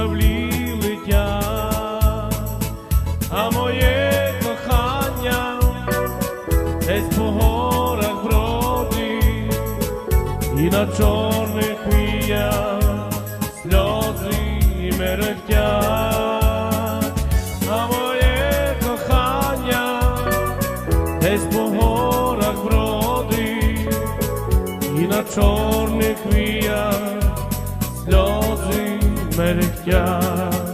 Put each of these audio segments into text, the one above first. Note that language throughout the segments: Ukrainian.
журавлі летять, а моє кохання десь по горах бродить, і на чорних хвіях сльози мерехтять, сльози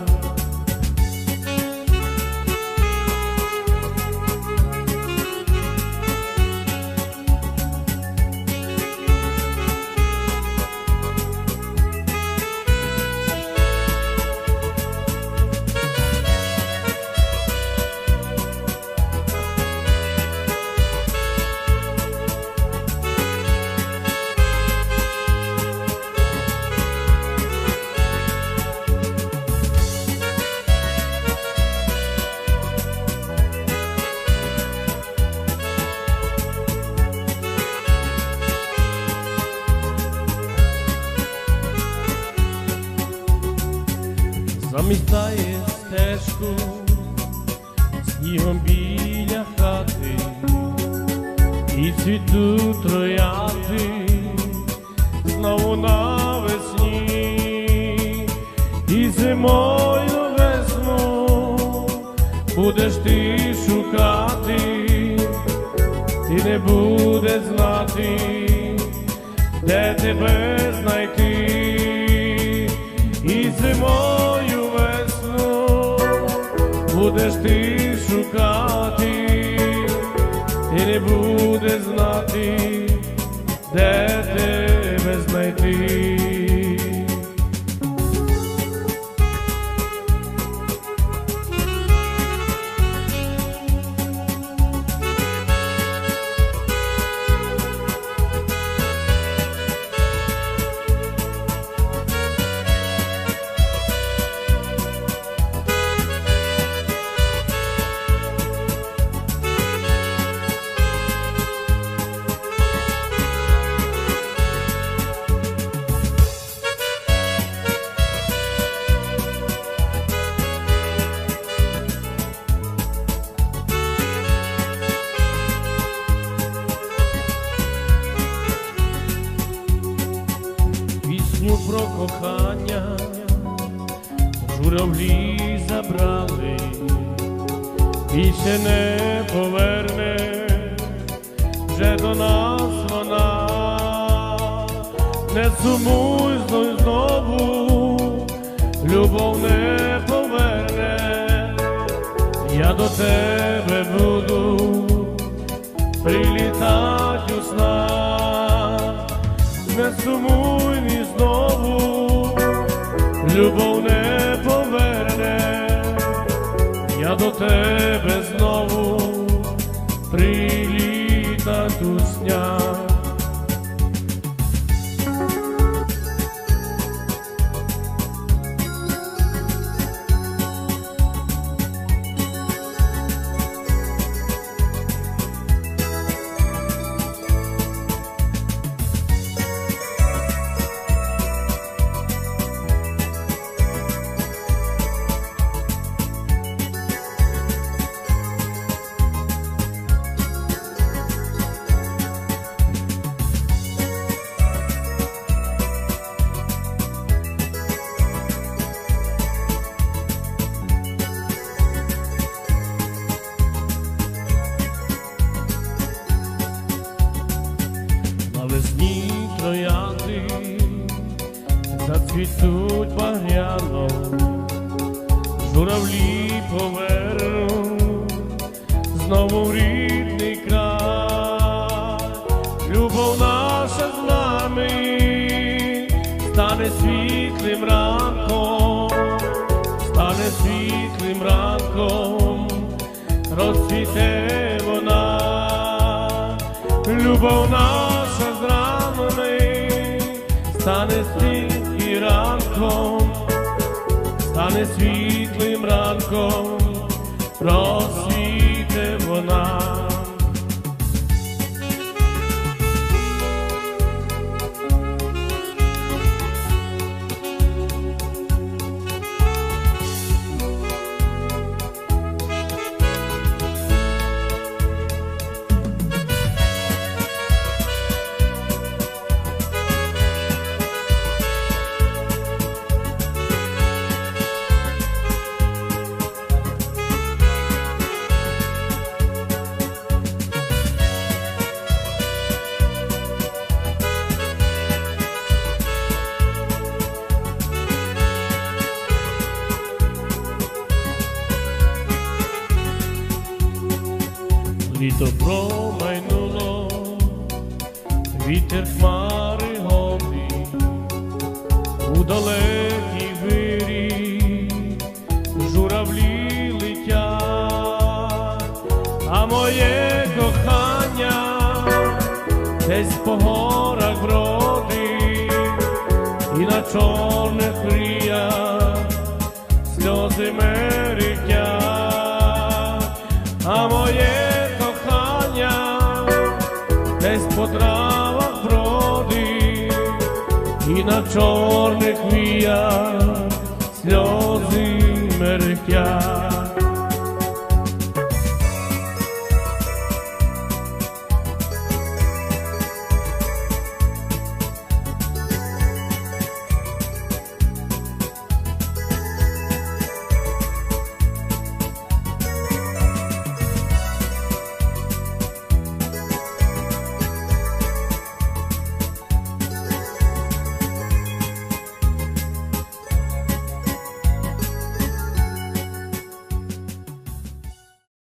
замітає стежку снігом біля хати, і цвітуть троянди знову навесні, і зимою весну будеш ти шукати, ти не будеш знати, де тебе знайти, будеш ти шукати, ти не будеш знати, про кохання, журавлі забрали, більше не поверне. Вже до нас вона, не сумуй знов знову, любов не поверне, я до тебе буду. Прилітать у снах не сумуй я до тебе знову прилітать зацвітуть багряно, журавлі повернуть. Знову в рідний край, любов наша з нами стане світлим ранком, стане світлим ранком, розцвіте вона, любов наша з ранами стане світлим ранком, стане світлим ранком, розсвіте вона. Літо промайнуло, вітер хмари годі, у далекій вирі. Журавлі летять, а моє кохання десь по горах бродить, і на чорних мріях сльози мерехтять, десь по травах бродить, і на чорних віях сльози мерехтять.